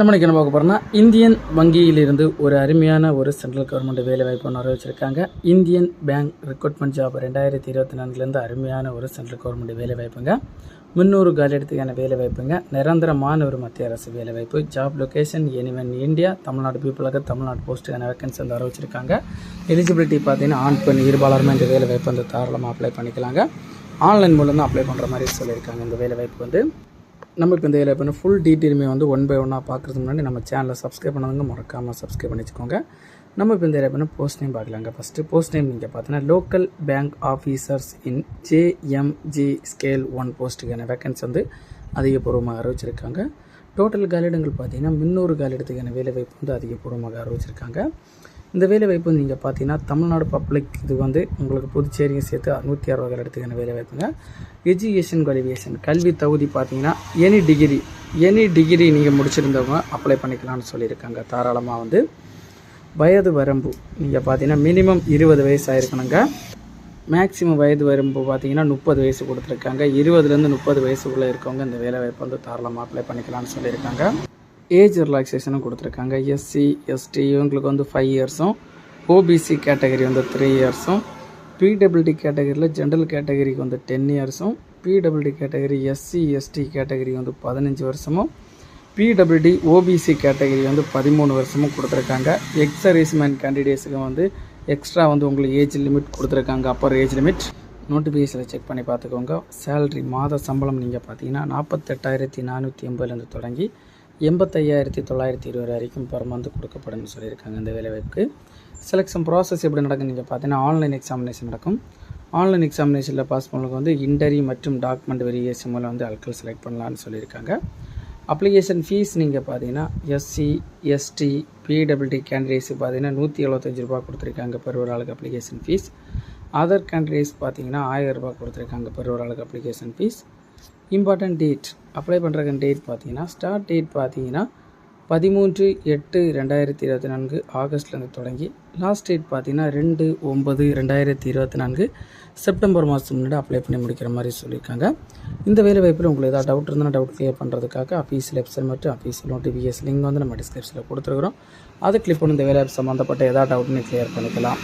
நம்ம என்ன பார்க்க போகிறோம்னா இந்தியன் வங்கியிலிருந்து ஒரு அருமையான ஒரு சென்ட்ரல் கவர்மெண்ட் வேலை வாய்ப்பு ஒன்று அறிவிச்சிருக்காங்க. இந்தியன் பேங்க் ரெக்ரூட்மெண்ட் ஜாப் ரெண்டாயிரத்தி இருபத்தி நான்குலேருந்து அருமையான ஒரு சென்ட்ரல் கவர்மெண்ட் வேலை வாய்ப்புங்க முந்நூறு காலியிடத்துக்கான வேலை வாய்ப்புங்க நிரந்தரமான ஒரு மத்திய அரசு வேலை வாய்ப்பு job location anyone India Tamil Nadu பீப்புளுக்கு தமிழ்நாடு போஸ்ட்டுக்கான வேகன்சி வந்து அறிவிச்சிருக்காங்க. எலிஜிபிலிட்டி பார்த்தீங்கன்னா ஆண் பெண் இருபாலருமே இந்த வேலை வாய்ப்பு வந்து தாராளமாக அப்ளை பண்ணிக்கலாங்க. ஆன்லைன் மூலம் தான் அப்ளை பண்ணுற மாதிரி சொல்லியிருக்காங்க இந்த வேலை வாய்ப்பு வந்து. நம்ம இப்போ இந்த வேலை பண்ண ஃபுல் டீட்டெயிலுமே வந்து ஒன் பை ஒன்னாக பார்க்குறதுக்கு முன்னாடி நம்ம சேனலை சப்ஸ்கிரைப் பண்ணதுங்க மறக்காமல் சப்ஸ்கிரைப் பண்ணி வச்சுக்கோங்க நம்ம இப்போ இந்த ஏரியா பண்ண போஸ்ட் நேம் பார்க்கலாங்க. ஃபஸ்ட்டு போஸ்ட் நேம் நீங்கள் பார்த்தீங்கன்னா local bank officers in JMG scale one போஸ்ட்டுக்கான vacancy வந்து அதிகபூர்வமாக அறிவிச்சிருக்காங்க. டோட்டல் காலிடங்கள் பார்த்தீங்கன்னா முந்நூறு காலிடத்துக்கான வேலைவாய்ப்பு வந்து அதிகபூர்வமாக அறிவிச்சிருக்காங்க. இந்த வேலைவாய்ப்பு நீங்கள் பார்த்தீங்கன்னா தமிழ்நாடு பப்ளிக் இது வந்து உங்களுக்கு புதுச்சேரியும் சேர்த்து நூற்றி அறுபது இடத்துக்கான வேலைவாய்ப்புங்க எஜுகேஷன் குவாலிஃபிகேஷன் கல்வி தகுதி பார்த்தீங்கன்னா எனி டிகிரி எனி டிகிரி நீங்கள் முடிச்சிருந்தவங்க அப்ளை பண்ணிக்கலாம்னு சொல்லியிருக்காங்க. தாராளமாக வந்து வயது வரம்பு நீங்கள் பார்த்தீங்கன்னா மினிமம் இருபது வயசு ஆயிருக்கணுங்க. மேக்ஸிமம் வயது வரம்பு பார்த்தீங்கன்னா முப்பது வயசு கொடுத்துருக்காங்க. இருபதுலேருந்து முப்பது வயசுக்குள்ளே இருக்கவங்க இந்த வேலைவாய்ப்பு வந்து தாராளமாக அப்ளை பண்ணிக்கலாம்னு சொல்லியிருக்காங்க. ஏஜ் ரிலாக்ஸேஷனும் கொடுத்துருக்காங்க. எஸ்சி எஸ்டி இவங்களுக்கு வந்து ஃபைவ் இயர்ஸும் ஓபிசி கேட்டகரி வந்து த்ரீ இயர்ஸும் பிடபிள்டி கேட்டகரியில் ஜென்ரல் கேட்டகரிக்கு வந்து டென் இயர்ஸும் பிடபிள்டி கேட்டகரி எஸ்சி எஸ்டி கேட்டகரி வந்து பதினஞ்சு வருஷமும். பிடபிள்டி ஓபிசி கேட்டகரி வந்து பதிமூணு வருஷமும் கொடுத்துருக்காங்க. எக்ஸ் சர்வீஸ்மேன் கேண்டிடேட்ஸுக்கு வந்து எக்ஸ்ட்ரா வந்து உங்களுக்கு ஏஜ் லிமிட் கொடுத்துருக்காங்க. அப்பர் ஏஜ் லிமிட் நோட்டிஃபிகேஷனில் செக் பண்ணி பார்த்துக்கோங்க. சேலரி மாத சம்பளம் நீங்கள் பார்த்தீங்கன்னா நாற்பத்தெட்டாயிரத்தி நானூற்றி எண்பதுலேருந்து தொடங்கி எண்பத்தையாயிரத்தி தொள்ளாயிரத்தி இருபது வரைக்கும் பர் மந்த் கொடுக்கப்படும்னு சொல்லியிருக்காங்க இந்த வேலைவாய்ப்புக்கு செலெக்ஷன் ப்ராசஸ் எப்படி நடக்கும் நீங்கள் பார்த்தீங்கன்னா ஆன்லைன் எக்ஸாமினேஷன் நடக்கும். ஆன்லைன் எக்ஸாமினேஷனில் பாஸ் பண்ணவங்களுக்கு வந்து இன்டர்வியூ மற்றும் டாக்குமெண்ட் வெரியேஷன் மூலம் வந்து ஆட்கள் செலக்ட் பண்ணலான்னு சொல்லியிருக்காங்க. அப்ளிகேஷன் ஃபீஸ் நீங்கள் பார்த்தீங்கன்னா எஸ்சி எஸ்டி பிடபிள்டி கேண்டிடேட்ஸுக்கு பார்த்தீங்கன்னா நூற்றி எழுபத்தஞ்சு ரூபா கொடுத்துருக்காங்க பெர் ஒரு ஆளுக்கு அப்ளிகேஷன் ஃபீஸ் அதர் கேண்டிடேட்ஸ் பார்த்தீங்கன்னா ஆயிரம் ரூபா கொடுத்துருக்காங்க பெர் ஒரு ஆளுக்கு application fee important date apply பண்ணுறக்கு டேட் பார்த்தீங்கன்னா ஸ்டார்ட் டேட் பார்த்தீங்கன்னா பதிமூன்று எட்டு ரெண்டாயிரத்தி இருபத்தி நான்கு ஆகஸ்ட்லேருந்து தொடங்கி லாஸ்ட் டேட் பார்த்தீங்கன்னா ரெண்டு ஒம்பது ரெண்டாயிரத்தி இருபத்தி நான்கு செப்டம்பர் மாதம் முன்னாடி அப்ளை பண்ணி முடிக்கிற மாதிரி சொல்லியிருக்காங்க. இந்த வேலை வாய்ப்பில் உங்களுக்கு ஏதாவது டவுட் இருந்தால் டவுட் கிளியர் பண்ணுறதுக்காக அஃபீஷியல் வெப்சைட் மற்றும் அஃபீஷியல் நோட்டிஃபிகேஷன் லிங்க் வந்து நம்ம டிஸ்கிரிப்ஷனில் கொடுத்துருக்குறோம். அதை கிளிக் பண்ணி இந்த வேலை சம்மந்தப்பட்ட ஏதாவது டவுட்னு கிளியர் பண்ணிக்கலாம்.